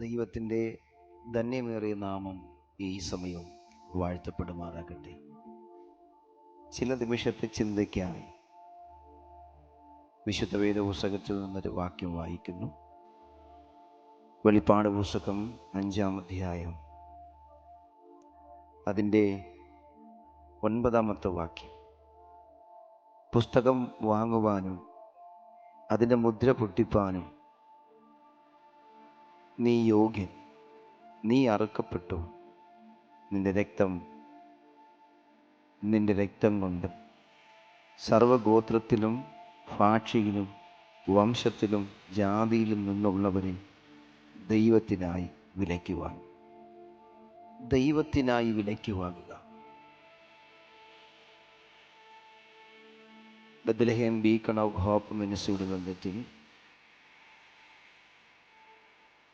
ദൈവത്തിന്റെ ധന്യമേറിയ നാമം ഈ സമയവും വാഴ്ത്തപ്പെടുമാറാകട്ടെ. ചില നിമിഷത്തെ ചിന്തയ്ക്കായി വിശുദ്ധ വേദ പുസ്തകത്തിൽ നിന്നൊരു വാക്യം വായിക്കുന്നു. വെളിപ്പാട് പുസ്തകം അഞ്ചാം അധ്യായം. അതിന്റെ ഒൻപതാമത്തെ വാക്യം. പുസ്തകം വാങ്ങുവാനും അതിന്റെ മുദ്ര പൊട്ടിപ്പാനും നീ യോഗ്യൻ. നീ അറുക്കപ്പെട്ടു. നിന്റെ രക്തം നിന്റെ രക്തം കൊണ്ട് സർവഗോത്രത്തിലും ഭാഷയിലും വംശത്തിലും ജാതിയിലും നിന്നുള്ളവരെ ദൈവത്തിനായി വിലയ്ക്ക് വാങ്ങി ദൈവത്തിനായി വിലയ്ക്ക് വാങ്ങുക ബദ്ലഹേം ബീക്കൺ ഓഫ് ഹോപ്പ് മിനിസ്ട്രിയുടെ ബന്ധത്തിൽ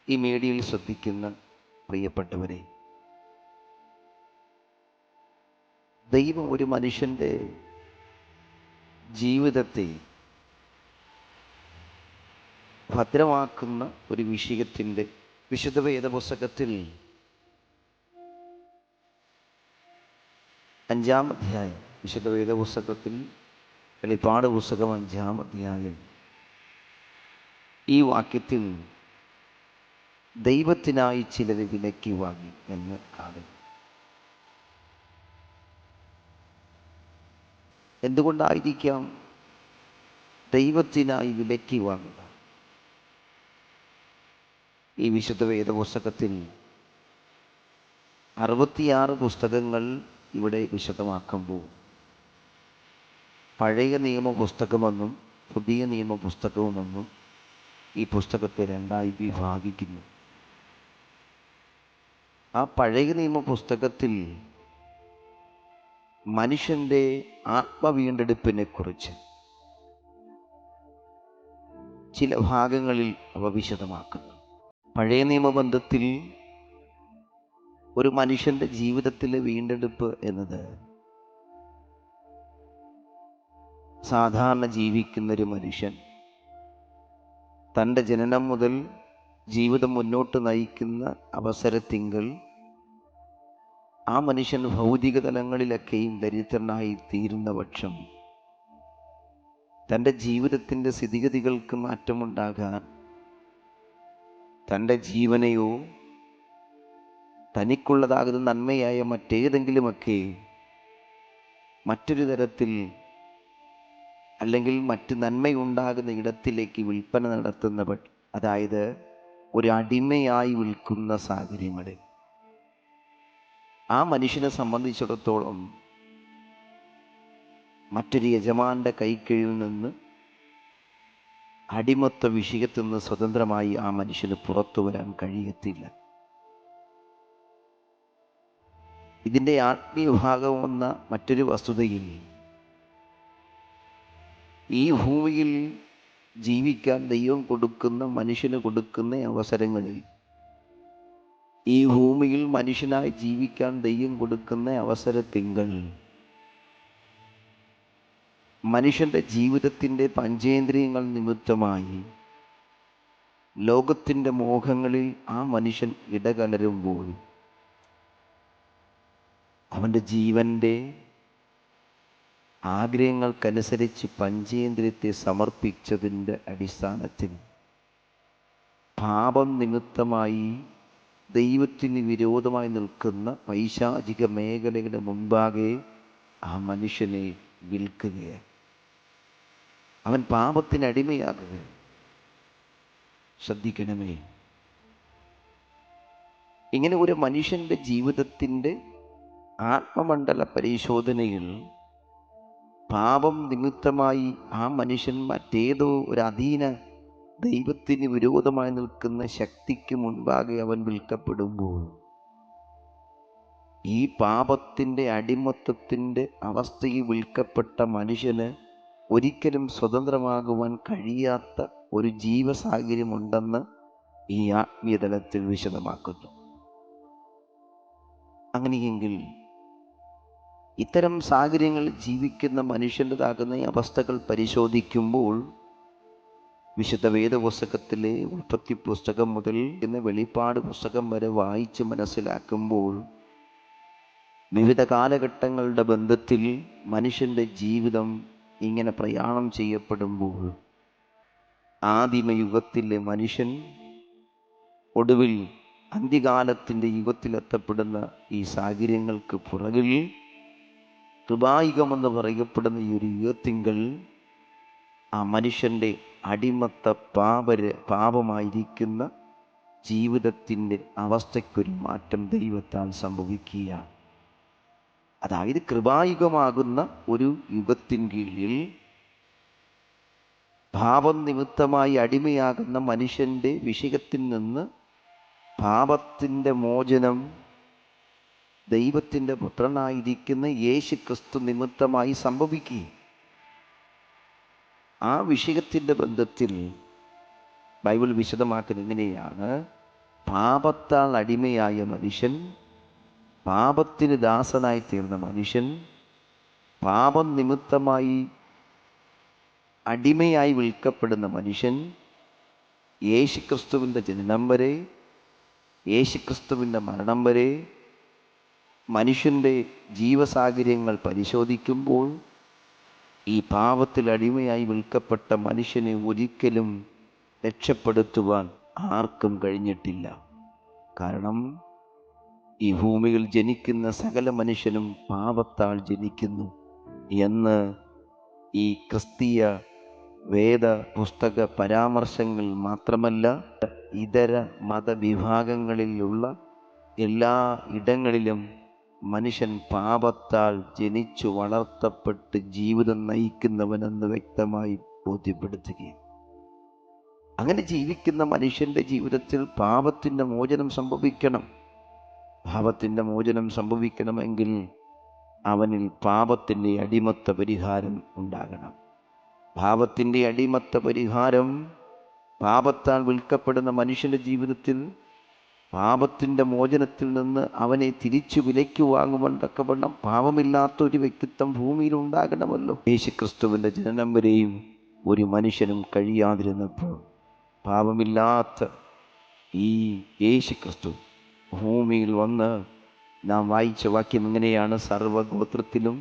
ഈ മീഡിയയിൽ ശ്രദ്ധിക്കുന്ന പ്രിയപ്പെട്ടവരെ ദൈവം ഒരു മനുഷ്യന്റെ ജീവിതത്തെ ഭദ്രമാക്കുന്ന ഒരു വിഷയത്തിന്റെ വിശുദ്ധ വേദപുസ്തകത്തിൽ അഞ്ചാം അധ്യായം വിശുദ്ധ വേദപുസ്തകത്തിൽ വെളിപ്പാട് പുസ്തകം അഞ്ചാം അധ്യായം ഈ വാക്യത്തിൽ ദൈവത്തിനായി ചിലത് വിലക്കി വാങ്ങി എന്ന് കാണുക എന്തുകൊണ്ടായിരിക്കാം ദൈവത്തിനായി വിലക്കി വാങ്ങുക? ഈ വിശുദ്ധ വേദപുസ്തകത്തിൽ അറുപത്തിയാറ് പുസ്തകങ്ങൾ ഇവിടെ വിശദമാക്കുമ്പോൾ പഴയ നിയമ പുസ്തകമെന്നും പുതിയ നിയമ പുസ്തകമെന്നും ഈ പുസ്തകത്തെ രണ്ടായി വിഭാഗിക്കുന്നു. ആ പഴയ നിയമ പുസ്തകത്തിൽ മനുഷ്യന്റെ ആത്മവീണ്ടെടുപ്പിനെ കുറിച്ച് ചില ഭാഗങ്ങളിൽ അവ വിശദമാക്കുന്നു. പഴയ നിയമബന്ധത്തിൽ ഒരു മനുഷ്യന്റെ ജീവിതത്തിലെ വീണ്ടെടുപ്പ് എന്നത് സാധാരണ ജീവിക്കുന്നൊരു മനുഷ്യൻ തന്റെ ജനനം മുതൽ ജീവിതം മുന്നോട്ട് നയിക്കുന്ന അവസരത്തിങ്കൽ ആ മനുഷ്യൻ ഭൗതിക തലങ്ങളിലൊക്കെയും ദരിദ്രനായി തീരുന്ന പക്ഷം തന്റെ ജീവിതത്തിന്റെ സ്ഥിതിഗതികൾക്ക് മാറ്റമുണ്ടാകാൻ തന്റെ ജീവനെയോ തനിക്കുള്ളതാകുന്ന നന്മയായ മറ്റേതെങ്കിലുമൊക്കെ മറ്റൊരു തരത്തിൽ അല്ലെങ്കിൽ മറ്റ് നന്മയുണ്ടാകുന്ന ഇടത്തിലേക്ക് വിൽപ്പന നടത്തുന്ന അതായത് ഒരു അടിമയായി വിൽക്കുന്ന സാഹചര്യങ്ങളിൽ ആ മനുഷ്യനെ സംബന്ധിച്ചിടത്തോളം മറ്റൊരു യജമാന്റെ കൈക്കീഴിൽ നിന്ന് അടിമത്ത വിഷയത്തിൽ നിന്ന് സ്വതന്ത്രമായി ആ മനുഷ്യന് പുറത്തു വരാൻ കഴിയത്തില്ല. ഇതിന്റെ ആത്മീയ ഭാഗം വന്ന മറ്റൊരു വസ്തുതയിൽ ഈ ഭൂമിയിൽ ജീവിക്കാൻ ദൈവം കൊടുക്കുന്ന മനുഷ്യന് കൊടുക്കുന്ന അവസരങ്ങളിൽ ഈ ഭൂമിയിൽ മനുഷ്യനായി ജീവിക്കാൻ ദൈവം കൊടുക്കുന്ന അവസരത്തിങ്കൾ മനുഷ്യന്റെ ജീവിതത്തിന്റെ പഞ്ചേന്ദ്രിയങ്ങൾ നിമിത്തമായി ലോകത്തിന്റെ മോഹങ്ങളിൽ ആ മനുഷ്യൻ ഇടകലരുമ്പോൾ അവന്റെ ജീവന്റെ ആഗ്രഹങ്ങൾക്കനുസരിച്ച് പഞ്ചേന്ദ്രിയത്തെ സമർപ്പിച്ചതിന്റെ അടിസ്ഥാനത്തിൽ പാപം നിമിത്തമായി ദൈവത്തിന് വിരോധമായി നിൽക്കുന്ന പൈശാചിക മേഖലയുടെ മുമ്പാകെ ആ മനുഷ്യനെ വിൽക്കുകയാണ്. അവൻ പാപത്തിന് അടിമയാകുക ശ്രദ്ധിക്കണമേ. ഇങ്ങനെ ഒരു മനുഷ്യന്റെ ജീവിതത്തിന്റെ ആത്മമണ്ഡല പരിശോധനയിൽ പാപം നിമിത്തമായി ആ മനുഷ്യൻ മറ്റേതോ ഒരു അധീന ദൈവത്തിന് വിരോധമായി നിൽക്കുന്ന ശക്തിക്ക് മുൻപാകെ അവൻ വിൽക്കപ്പെടുമ്പോൾ ഈ പാപത്തിന്റെ അടിമത്തത്തിന്റെ അവസ്ഥയിൽ വിൽക്കപ്പെട്ട മനുഷ്യന് ഒരിക്കലും സ്വതന്ത്രമാകുവാൻ കഴിയാത്ത ഒരു ജീവസാഹചര്യമുണ്ടെന്ന് ഈ ആത്മീയതലത്തിൽ വിശദമാക്കുന്നു. അങ്ങനെയെങ്കിൽ ഇത്തരം സാഹചര്യങ്ങളിൽ ജീവിക്കുന്ന മനുഷ്യന്റെതാകുന്ന ഈ അവസ്ഥകൾ പരിശോധിക്കുമ്പോൾ വിശുദ്ധ വേദപുസ്തകത്തിലെ ഉൽപ്പത്തി പുസ്തകം മുതൽ എന്ന വെളിപ്പാട് പുസ്തകം വരെ വായിച്ച് മനസ്സിലാക്കുമ്പോൾ വിവിധ കാലഘട്ടങ്ങളുടെ ബന്ധത്തിൽ മനുഷ്യന്റെ ജീവിതം ഇങ്ങനെ പ്രയാണം ചെയ്യപ്പെടുമ്പോൾ ആദിമയുഗത്തിലെ മനുഷ്യൻ ഒടുവിൽ അന്ത്യകാലത്തിന്റെ യുഗത്തിലെത്തപ്പെടുന്ന ഈ സാഹചര്യങ്ങൾക്ക് പുറകിൽ കൃപായുഗമെന്ന് പറയപ്പെടുന്ന ഈ ഒരു യുഗത്തിങ്കൽ ആ മനുഷ്യന്റെ അടിമത്ത പാപര് പാപമായിരിക്കുന്ന ജീവിതത്തിന്റെ അവസ്ഥയ്ക്കൊരു മാറ്റം ദൈവത്താൽ സംഭവിക്കുകയാണ്. അതായത് കൃപായുഗമാകുന്ന ഒരു യുഗത്തിൻ കീഴിൽ പാപം നിമിത്തമായി അടിമയാകുന്ന മനുഷ്യന്റെ വിഷയത്തിൽ നിന്ന് പാപത്തിന്റെ മോചനം ദൈവത്തിന്റെ പുത്രനായിരിക്കുന്ന യേശു ക്രിസ്തു നിമിത്തമായി സംഭവിക്കുക ആ വിഷയത്തിന്റെ ബന്ധത്തിൽ ബൈബിൾ വിശദമാക്കുന്ന ഇങ്ങനെയാണ്. പാപത്താൽ അടിമയായ മനുഷ്യൻ പാപത്തിന് ദാസനായി തീർന്ന മനുഷ്യൻ പാപം നിമിത്തമായി അടിമയായി വിൽക്കപ്പെടുന്ന മനുഷ്യൻ യേശുക്രിസ്തുവിന്റെ ജനനം വരെ യേശുക്രിസ്തുവിന്റെ മരണം വരെ മനുഷ്യന്റെ ജീവസാഹചര്യങ്ങൾ പരിശോധിക്കുമ്പോൾ ഈ പാപത്തിൽ അടിമയായി വിൽക്കപ്പെട്ട മനുഷ്യനെ ഒരിക്കലും രക്ഷപ്പെടുത്തുവാൻ ആർക്കും കഴിഞ്ഞിട്ടില്ല. കാരണം ഈ ഭൂമിയിൽ ജനിക്കുന്ന സകല മനുഷ്യനും പാപത്താൾ ജനിക്കുന്നു എന്ന് ഈ ക്രിസ്തീയ വേദ പുസ്തക പരാമർശങ്ങൾ മാത്രമല്ല ഇതര മതവിഭാഗങ്ങളിലുള്ള എല്ലാ ഇടങ്ങളിലും മനുഷ്യൻ പാപത്താൽ ജനിച്ചു വളർത്തപ്പെട്ട് ജീവിതം നയിക്കുന്നവനെന്ന് വ്യക്തമായി ബോധ്യപ്പെടുത്തുകയും അങ്ങനെ ജീവിക്കുന്ന മനുഷ്യന്റെ ജീവിതത്തിൽ പാപത്തിന്റെ മോചനം സംഭവിക്കണം. പാപത്തിന്റെ മോചനം സംഭവിക്കണമെങ്കിൽ അവനിൽ പാപത്തിന്റെ അടിമത്ത പരിഹാരം ഉണ്ടാകണം. പാപത്തിന്റെ അടിമത്ത പരിഹാരം പാപത്താൽ വിൽക്കപ്പെടുന്ന മനുഷ്യന്റെ ജീവിതത്തിൽ പാപത്തിന്റെ മോചനത്തിൽ നിന്ന് അവനെ തിരിച്ചു വിലയ്ക്ക് വാങ്ങുവാൻ തക്കവണ്ണം പാപമില്ലാത്ത ഒരു വ്യക്തിത്വം ഭൂമിയിൽ ഉണ്ടാകണമല്ലോ യേശുക്രിസ്തുവിന്റെ ജനനം വരെയും ഒരു മനുഷ്യനും കഴിയാതിരുന്നപ്പോൾ പാപമില്ലാത്ത ഈ യേശുക്രിസ്തു ഭൂമിയിൽ വന്ന് നാം വായിച്ച വാക്യം ഇങ്ങനെയാണ് സർവഗോത്രത്തിലും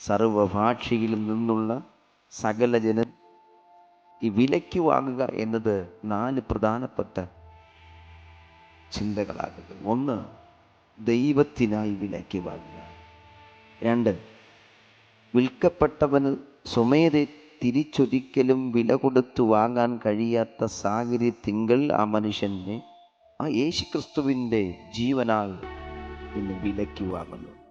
സർവഭാഷയിലും നിന്നുള്ള സകല ജന ഈ വിലയ്ക്ക് വാങ്ങുക എന്നത് നാല് പ്രധാനപ്പെട്ട ചിന്തകളാകുക ഒന്ന് ദൈവത്തിനായി വിലയ്ക്ക് വാങ്ങുക. രണ്ട് വിൽക്കപ്പെട്ടവന് സ്വമേധ തിരിച്ചൊരിക്കലും വില കൊടുത്തു വാങ്ങാൻ കഴിയാത്ത സാഹചര്യത്തിങ്കൽ ആ മനുഷ്യനെ ആ യേശുക്രിസ്തുവിന്റെ ജീവനാൽ ഇന്ന് വിലയ്ക്ക് വാങ്ങുന്നു.